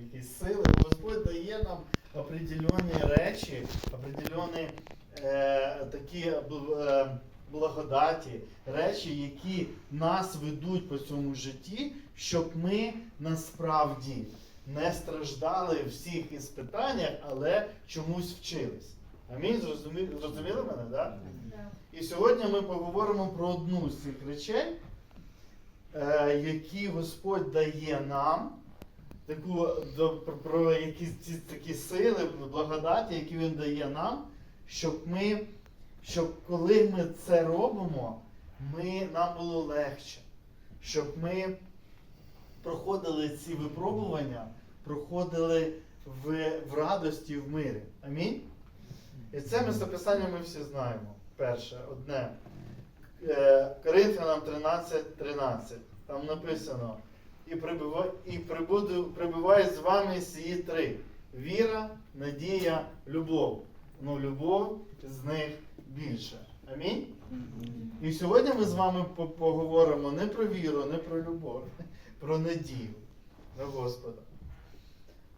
якісь сили. Господь дає нам определенні речі, определенні е, такі е, благодаті, речі, які нас ведуть по цьому житті, щоб ми насправді не страждали в всіх іспитаннях, але чомусь вчились. Амінь? Зрозумі- Зрозуміли мене, так? Да? І сьогодні ми поговоримо про одну з цих речей, е, які Господь дає нам, таку, до, про, про якісь ці, такі сили, благодаті, які Він дає нам, щоб ми, щоб коли ми це робимо, ми, нам було легше, щоб ми проходили ці випробування, проходили в, в радості, в мирі. Амінь? І це місцеписання ми всі знаємо. Перше, одне. Е, Коринфянам 13, 13. Там написано. І, прибува, і прибуду, прибуває з вами сії три: віра, надія, любов. Ну, любов з них більше. Амінь? І сьогодні ми з вами поговоримо не про віру, не про любов, про надію на Господа.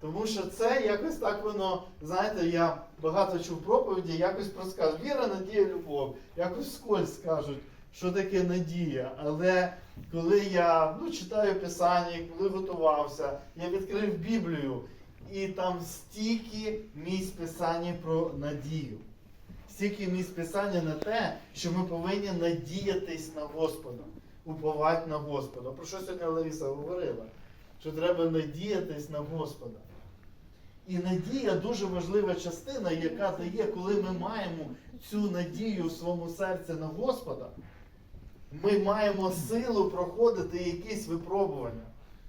Тому що це якось так воно, знаєте, я багато чув проповіді, якось розказують. Віра, надія, любов. Якось вскользь скажуть, що таке надія. Але коли я ну, читаю Писання, коли готувався, я відкрив Біблію, і там стільки місць писання про надію. Стільки місць писання на те, що ми повинні надіятись на Господа, уповати на Господа. Про що сьогодні Лариса говорила? Що треба надіятись на Господа. І надія дуже важлива частина, яка дає, коли ми маємо цю надію в своєму серці на Господа, ми маємо силу проходити якісь випробування.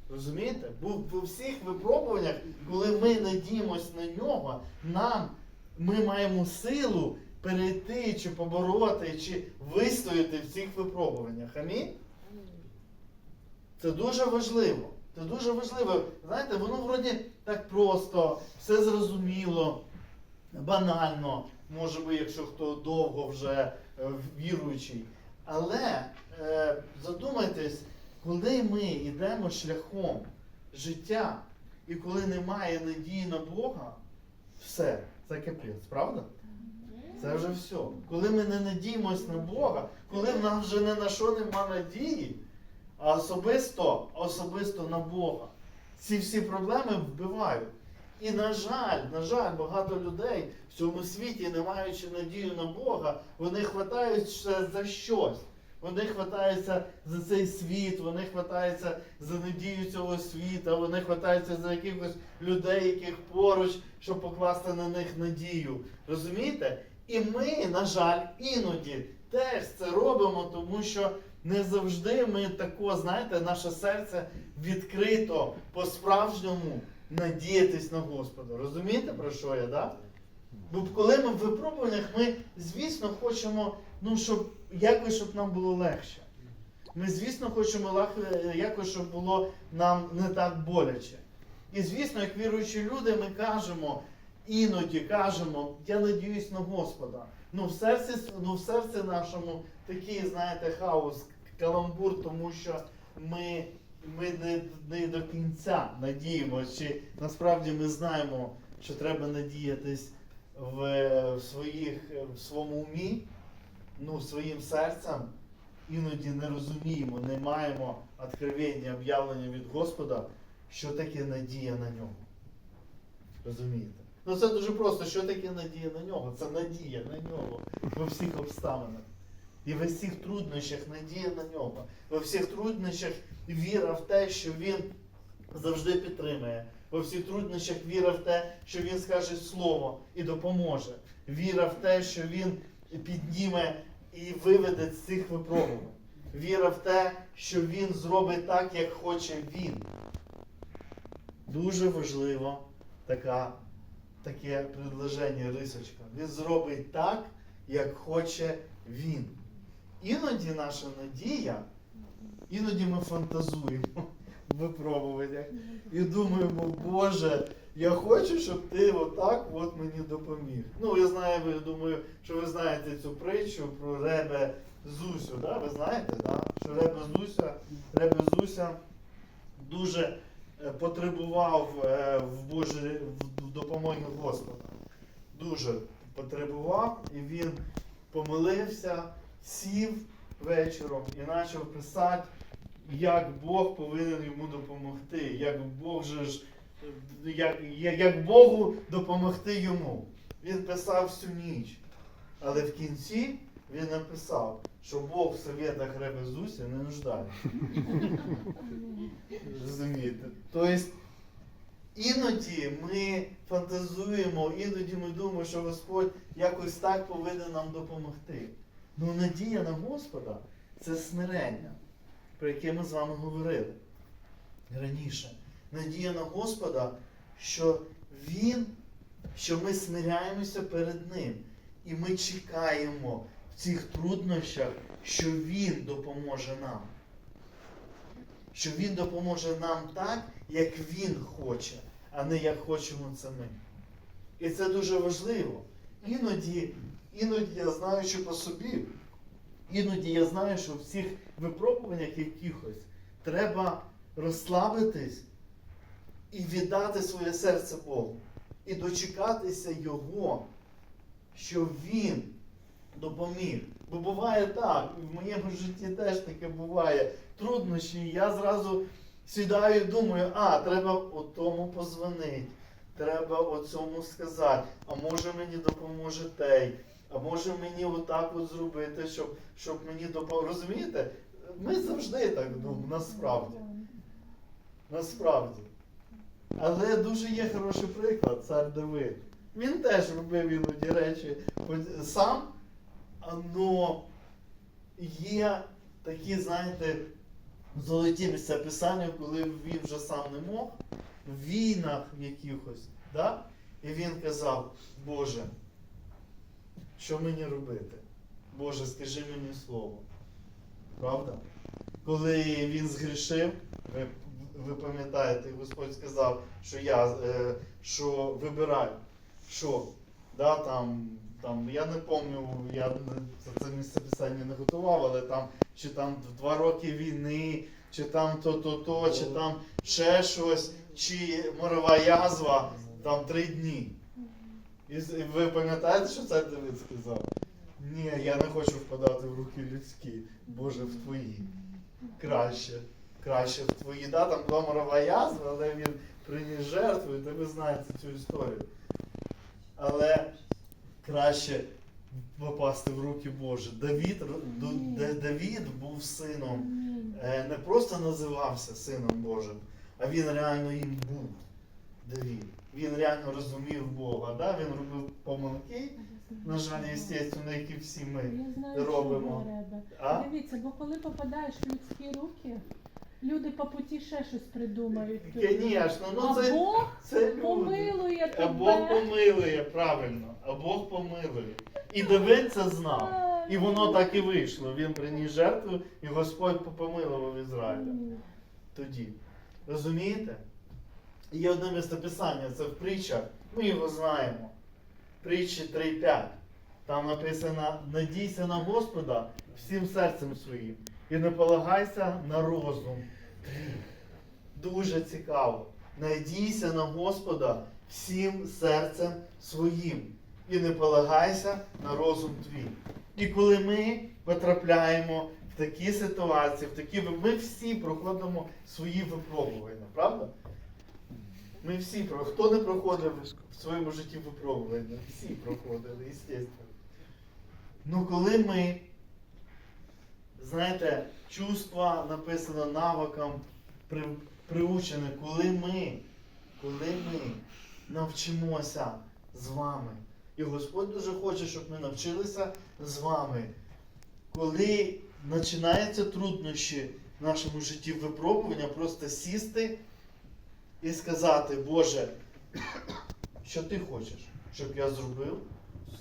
Розумієте? Бо в всіх випробуваннях, коли ми надіємось на нього, нам ми маємо силу перейти чи побороти, чи вистояти в цих випробуваннях. Амінь? Це дуже важливо. Це дуже важливо. Знаєте, воно вроді так просто, все зрозуміло, банально, може би, якщо хто довго вже е, віруючий. Але е, задумайтесь, коли ми йдемо шляхом життя, і коли немає надії на Бога, все, це капець, правда? Це вже все. Коли ми не надіємось на Бога, коли в нас вже не на що нема надії, а особисто, особисто на Бога. Ці всі проблеми вбивають. І, на жаль, на жаль, багато людей в цьому світі, не маючи надію на Бога, вони хватаються за щось. Вони хватаються за цей світ, вони хватаються за надію цього світа, вони хватаються за якихось людей, яких поруч, щоб покласти на них надію. Розумієте? І ми, на жаль, іноді теж це робимо, тому що не завжди ми тако, знаєте, наше серце відкрито по-справжньому надіятись на Господа. Розумієте, про що я, да? Бо коли ми в випробуваннях, ми, звісно, хочемо, ну, щоб якось, щоб нам було легше. Ми, звісно, хочемо якось, щоб було нам не так боляче. І звісно, як віруючі люди, ми кажемо, іноді кажемо, я надіюсь на Господа. Ну в серці, ну, в серці нашому такий, знаєте, хаос, каламбур, тому що ми, ми не, не до кінця надіємося, чи насправді ми знаємо, що треба надіятись в, в, своїх, в своєму умі, ну, своїм серцем. Іноді не розуміємо, не маємо откровення, об'явлення від Господа, що таке надія на нього. Розумієте? Ну це дуже просто, що таке надія на нього? Це надія на нього во всіх обставинах. І в всіх труднощах надія на нього. Во всіх труднощах віра в те, що він завжди підтримує. Во всіх труднощах віра в те, що він скаже слово і допоможе. Віра в те, що він підніме і виведе з цих випробувань. Віра в те, що він зробить так, як хоче він. Дуже важливо така, таке предложення рисочка. Він зробить так, як хоче він. Іноді наша надія, іноді ми фантазуємо в випробуваннях і думаємо, Боже, я хочу, щоб ти отак от мені допоміг. Ну, я знаю, ви думаю, що ви знаєте цю притчу про Ребе Зусю. Да? Ви знаєте, да? що Ребе Зуся, Ребе Зуся дуже е, потребував е, в Божій допомоги Господа. Дуже потребував, і він помилився, сів вечором і почав писати, як Бог повинен йому допомогти, як Бог же ж, як, як, Богу допомогти йому. Він писав всю ніч. Але в кінці він написав, що Бог в советах Реби Зуся не нуждається. Розумієте? Тобто іноді ми фантазуємо, іноді ми думаємо, що Господь якось так повинен нам допомогти. Ну надія на Господа це смирення, про яке ми з вами говорили раніше. Надія на Господа, що Він, що ми смиряємося перед Ним. І ми чекаємо в цих труднощах, що Він допоможе нам. Що Він допоможе нам так, як Він хоче, а не як хочемо це ми. І це дуже важливо. Іноді, іноді я знаю, що по собі, іноді я знаю, що в цих випробуваннях якихось треба розслабитись і віддати своє серце Богу. І дочекатися Його, що Він допоміг. Бо буває так, і в моєму житті теж таке буває. Труднощі, я зразу сідаю і думаю, а, треба отому позвонити, треба оцьому сказати, а може мені допоможе той, а може мені отак от зробити, щоб, щоб мені допомогли. Розумієте? Ми завжди так думаємо, насправді. Насправді. Але дуже є хороший приклад, цар Давид. Він теж робив іноді речі сам, але є такі, знаєте, золоті місця писання, коли він вже сам не мог, війнах якихось, да? і він казав, Боже, що мені робити? Боже, скажи мені слово. Правда? Коли він згрішив, ви, ви пам'ятаєте, Господь сказав, що я е, що вибирай, що, да, там, там, я не пам'ятаю, я за це місце писання не готував, але там, чи там два роки війни, чи там то-то-то, чи там ще щось, чи морова язва, там три дні. І ви пам'ятаєте, що це Давид сказав? Ні, я не хочу впадати в руки людські, Боже, в твої. Краще. Краще в твої. Да, там була морова язва, але він приніс жертву, і ти ви знаєте цю історію. Але краще попасти в руки Божі. Давід, Давід був сином, е, не просто називався сином Божим, а він реально їм був. Давід. Він реально розумів Бога. Да? Він робив помилки, на жаль, естественно, як і всі ми. Я знаю, робимо. що. А? Дивіться, бо коли попадаєш в людські руки, люди по путі ще щось придумають. Звісно, ну а це, Бог це люди. помилує А Бог помилує, правильно. А Бог помилує. І Давид це знав. І воно так і вийшло. Він приніс жертву, і Господь помилував Ізраїля. Тоді. Розумієте? Є одне містописання, це в притчах, ми його знаємо. Притчі 3.5. Там написано: надійся на Господа всім серцем своїм і не полагайся на розум. твій». Дуже цікаво. Надійся на Господа всім серцем своїм і не полагайся на розум твій. І коли ми потрапляємо в такі ситуації, в такі ми всі проходимо свої випробування, правда? Ми всі хто не проходив в своєму житті випробування? Всі проходили, звісно. Ну коли ми, знаєте, чувства написано навикам при, приучені, коли ми, коли ми навчимося з вами. І Господь дуже хоче, щоб ми навчилися з вами. Коли починаються труднощі в нашому житті випробування, просто сісти і сказати, Боже, що ти хочеш, щоб я зробив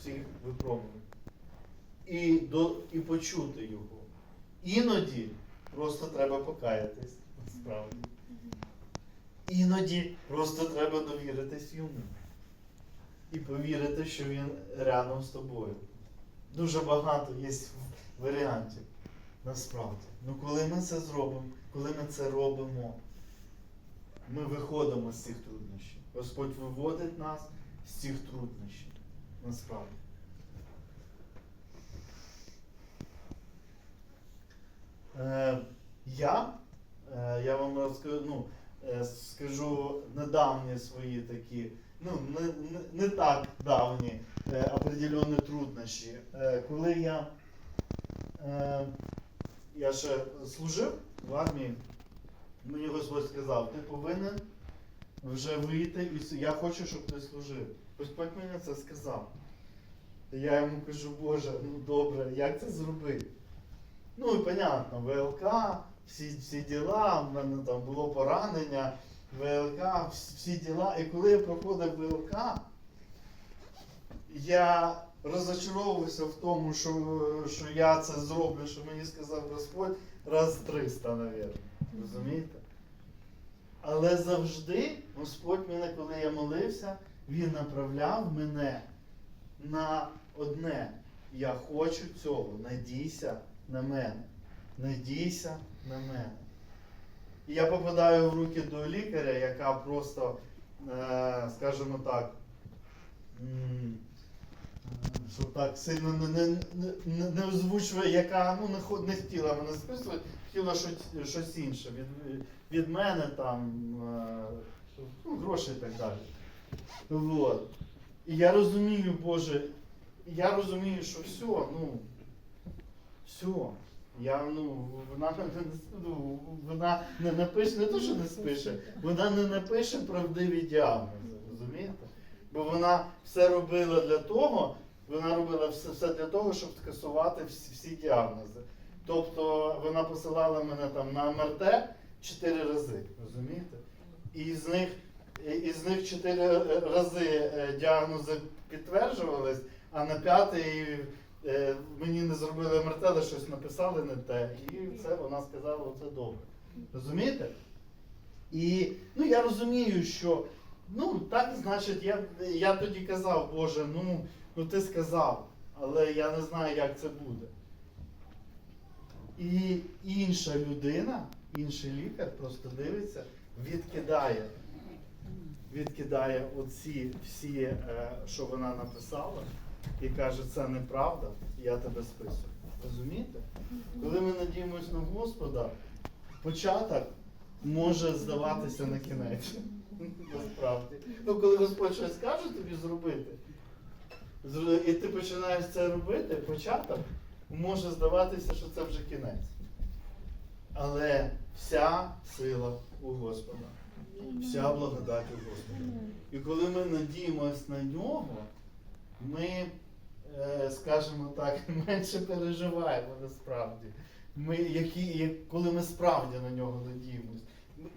цих випробувань. І, до, і почути його. Іноді просто треба покаятись, насправді. Іноді просто треба довіритись йому. І повірити, що він рядом з тобою. Дуже багато є варіантів, насправді. Ну коли ми це зробимо, коли ми це робимо, ми виходимо з цих труднощів. Господь виводить нас з цих труднощів. Насправді. Е, я, е, я вам розкажу, ну, е, скажу недавні свої такі, ну, не, не, не так давні е, определенні труднощі. Е, коли я, е, я ще служив в армії, мені Господь сказав, ти повинен вже вийти, і я хочу, щоб ти служив. Господь мені це сказав. Я йому кажу, Боже, ну добре, як це зробити? Ну і понятно, ВЛК, всі, всі діла, в мене там було поранення, ВЛК, всі, всі діла. І коли я проходив ВЛК, я розочаровувався в тому, що, що я це зроблю, що мені сказав Господь, раз 300, мабуть. Розумієте? Але завжди Господь мене, коли я молився, Він направляв мене на одне. Я хочу цього. Надійся на мене. Надійся на мене. І я попадаю в руки до лікаря, яка просто, е, скажімо так, е, так сильно не, не, не, не озвучує, яка ну, не, не хотіла мене списувати, хотіла щось, щось інше від, від мене там, е, ну, гроші і так далі. Вот. І я розумію, Боже, я розумію, що все, ну, все. Я, ну, вона, ну, вона не напише, не то, що не спише, вона не напише правдиві діагнози, розумієте? Бо вона все робила для того, вона робила все, все для того, щоб скасувати всі, всі діагнози. Тобто вона посилала мене там на МРТ чотири рази, розумієте? І з них, із них чотири рази е, діагнози підтверджувались, а на п'ятий е, мені не зробили МРТ, але щось написали не те. І це вона сказала, оце добре. Розумієте? І ну, я розумію, що ну, так, значить, я, я тоді казав, Боже, ну, ну ти сказав, але я не знаю, як це буде. І інша людина, інший лікар просто дивиться, відкидає, відкидає оці всі, е, що вона написала, і каже, це неправда, я тебе списую. Розумієте? Коли ми надіємось на Господа, початок може здаватися на кінець. Насправді. Ну, коли Господь щось каже тобі зробити, зр- і ти починаєш це робити, початок може здаватися, що це вже кінець. Але вся сила у Господа, вся благодать у Господа. І коли ми надіємось на нього, ми, е, скажімо так, менше переживаємо насправді. Ми, які, коли ми справді на нього надіємось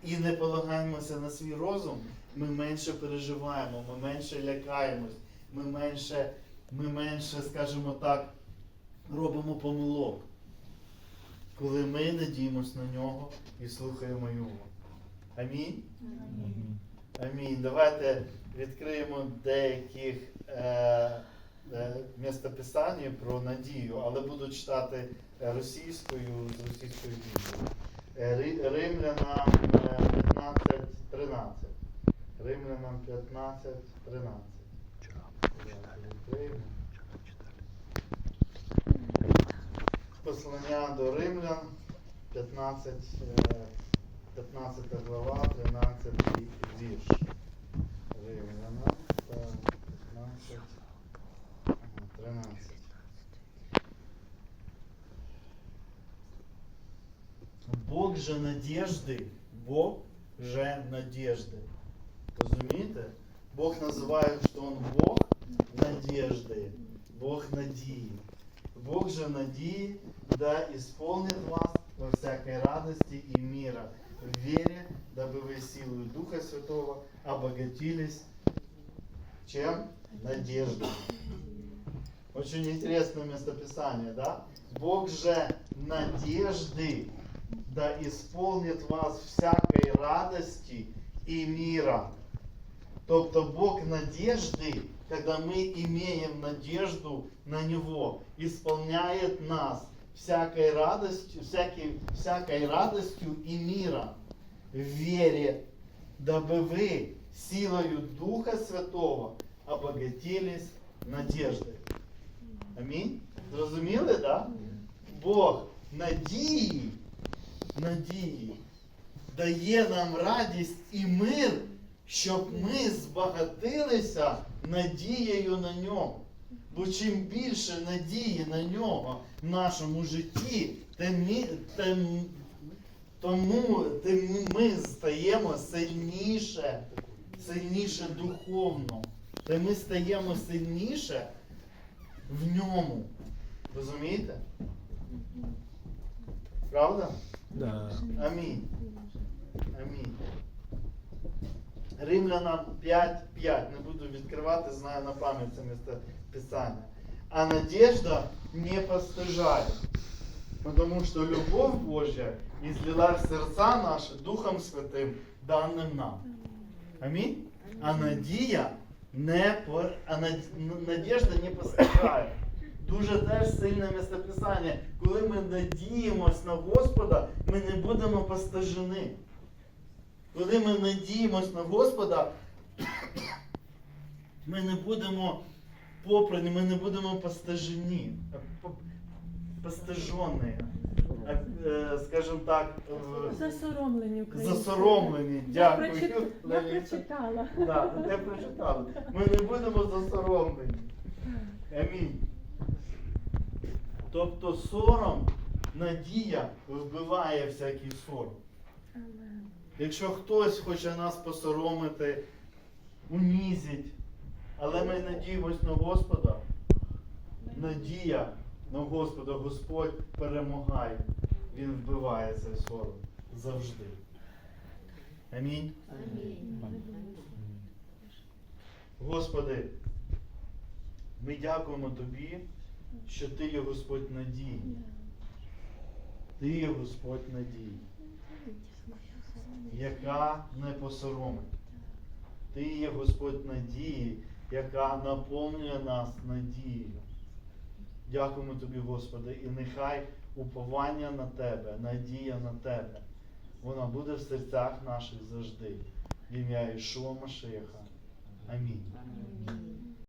і не полагаємося на свій розум, ми менше переживаємо, ми менше лякаємось, ми менше, ми менше, скажімо так, робимо помилок. Коли ми надіємось на нього і слухаємо його. Амінь. Амінь. Давайте відкриємо деяких е, е, містописання про надію, але буду читати е, російською з російською Біблією. Е, Ри- Римлянам е, 15, 13. Римлянам 15, 13. Відкриємо. Послання до Римлян 15, е, 15 глава, 13 вірш. Римляна 15, 13. Бог же надежди, Бог же надежди. Розумієте? Бог називає, що Он Бог надежди, Бог надії. Бог же надії да исполнит вас во всякой радости и мира, в вере, дабы вы силою Духа Святого обогатились чем? Надеждой. Очень интересное местописание, да? Бог же надежды да исполнит вас всякой радости и мира. Тобто Бог надежды, когда мы имеем надежду на Него, исполняет нас всякой радостью, всякой, всякой радостью и миром в вере, дабы вы силою Духа Святого обогатились надеждой. Амінь. Зрозуміли, да? Бог надії, надії дає нам радість і мир, щоб ми збагатилися надією на нього. Бо чим більше надії на нього в нашому житті, тим, тим, тому тим ми стаємо сильніше, сильніше духовно. Тим ми стаємо сильніше в ньому. Розумієте? Правда? Да. Амінь. Амінь. Римлянам 5.5. Не буду відкривати, знаю на пам'ять це місце писання. А надежда не постижає. Потому что любовь Божья излилась в сердца наши Духом Святим, даним нам. Амінь. А надія не по... а над- надіжда не постигає. Дуже теж сильне містописання. Коли ми надіємось на Господа, ми не будемо постажені. Коли ми надіємось на Господа, ми не будемо попрані, ми не будемо постажені. Постажені. Скажімо так, Засоромлені українці. засоромлені. Я, Дякую. прочит... я прочитала. Да, те прочитали. Ми не будемо засоромлені. Амінь. Тобто сором, надія вбиває всякий сором. Амен. Якщо хтось хоче нас посоромити, унізить, але ми надіємось на Господа, надія на Господа, Господь перемагає. Він вбиває цей сором завжди. Амінь. Господи, ми дякуємо Тобі, що Ти є Господь надії. Ти є Господь надії, яка не посоромить. Ти є Господь надії, яка наповнює нас надією. Дякуємо Тобі, Господи, і нехай уповання на Тебе, надія на Тебе, вона буде в серцях наших завжди. В ім'я Ішуа Машеха. Амінь. Амінь.